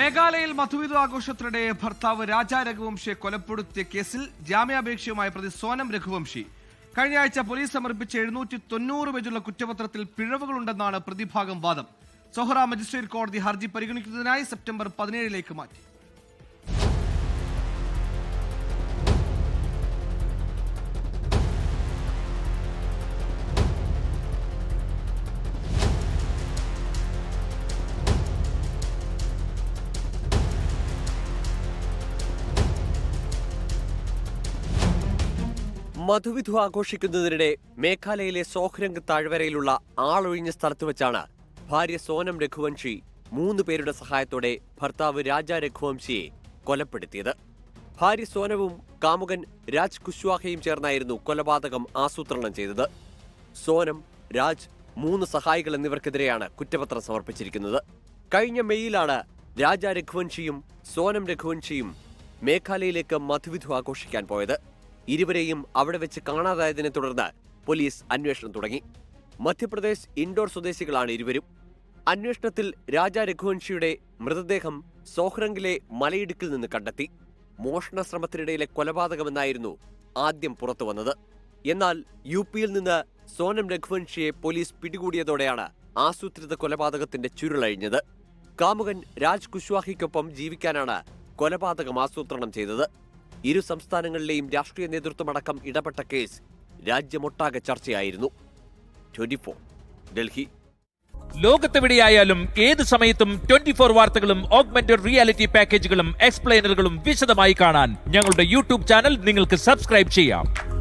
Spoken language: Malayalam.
മേഘാലയയിൽ മധുവിധു ആഘോഷത്തിനിടെ ഭർത്താവ് രാജ രഘുവംശിയെ കൊലപ്പെടുത്തിയ കേസിൽ ജാമ്യാപേക്ഷയുമായ പ്രതി സോനം രഘുവംശി. കഴിഞ്ഞ ആഴ്ച പോലീസ് സമർപ്പിച്ച എഴുന്നൂറ്റി തൊണ്ണൂറ് പേജുള്ള കുറ്റപത്രത്തിൽ പിഴവുകളുണ്ടെന്നാണ് പ്രതിഭാഗം വാദം. സൊഹറ മജിസ്ട്രേറ്റ് കോടതി ഹർജി പരിഗണിക്കുന്നതിനായി സെപ്റ്റംബർ പതിനേഴിലേക്ക് മാറ്റി. മധുവിധു ആഘോഷിക്കുന്നതിനിടെ മേഘാലയയിലെ സോഹ്രംഗ് താഴ്വരയിലുള്ള ആളൊഴിഞ്ഞ സ്ഥലത്ത് വെച്ചാണ് ഭാര്യ സോനം രഘുവംശി മൂന്ന് പേരുടെ സഹായത്തോടെ ഭർത്താവ് രാജ രഘുവംശിയെ കൊലപ്പെടുത്തിയത്. ഭാര്യ സോനവും കാമുകൻ രാജ് കുശ്വാഹയും ചേർന്നായിരുന്നു കൊലപാതകം ആസൂത്രണം ചെയ്തത്. സോനം രാജ് മൂന്ന് സഹായികൾ എന്നിവർക്കെതിരെയാണ് കുറ്റപത്രം സമർപ്പിച്ചിരിക്കുന്നത്. കഴിഞ്ഞ മെയ്യിലാണ് രാജ രഘുവംശിയും സോനം രഘുവംശിയും മേഘാലയയിലേക്ക് മധുവിധു ആഘോഷിക്കാൻ പോയത്. ഇരുവരെയും അവിടെ വെച്ച് കാണാതായതിനെ തുടർന്ന് പോലീസ് അന്വേഷണം തുടങ്ങി. മധ്യപ്രദേശ് ഇൻഡോർ സ്വദേശികളാണ് ഇരുവരും. അന്വേഷണത്തിൽ രാജ രഘുവംശിയുടെ മൃതദേഹം സോഹ്രംഗിലെ മലയിടുക്കിൽ നിന്ന് കണ്ടെത്തി. മോഷണ ശ്രമത്തിനിടയിലെ കൊലപാതകമെന്നായിരുന്നു ആദ്യം പുറത്തു വന്നത്. എന്നാൽ യു പിയിൽ നിന്ന് സോനം രഘുവംശിയെ പോലീസ് പിടികൂടിയതോടെയാണ് ആസൂത്രിത കൊലപാതകത്തിന്റെ ചുരുളഴിഞ്ഞത് കാമുകൻ രാജ് കുശ്വാഹിക്കൊപ്പം ജീവിക്കാനാണ് കൊലപാതകം ആസൂത്രണം ചെയ്തത്. ഇരു സംസ്ഥാനങ്ങളിലെയും രാഷ്ട്രീയ നേതൃത്വമടക്കം ഇടപെട്ട കേസ് രാജ്യമൊട്ടാകെ ചർച്ചയായിരുന്നു. ട്വന്റി ഡൽഹി. ലോകത്തെവിടെയായാലും ഏത് സമയത്തും ട്വന്റി ഫോർ വാർത്തകളും ഓഗ്മെന്റഡ് റിയാലിറ്റി പാക്കേജുകളും എക്സ്പ്ലെയിനറുകളും വിശദമായി കാണാൻ ഞങ്ങളുടെ യൂട്യൂബ് ചാനൽ നിങ്ങൾക്ക് സബ്സ്ക്രൈബ് ചെയ്യാം.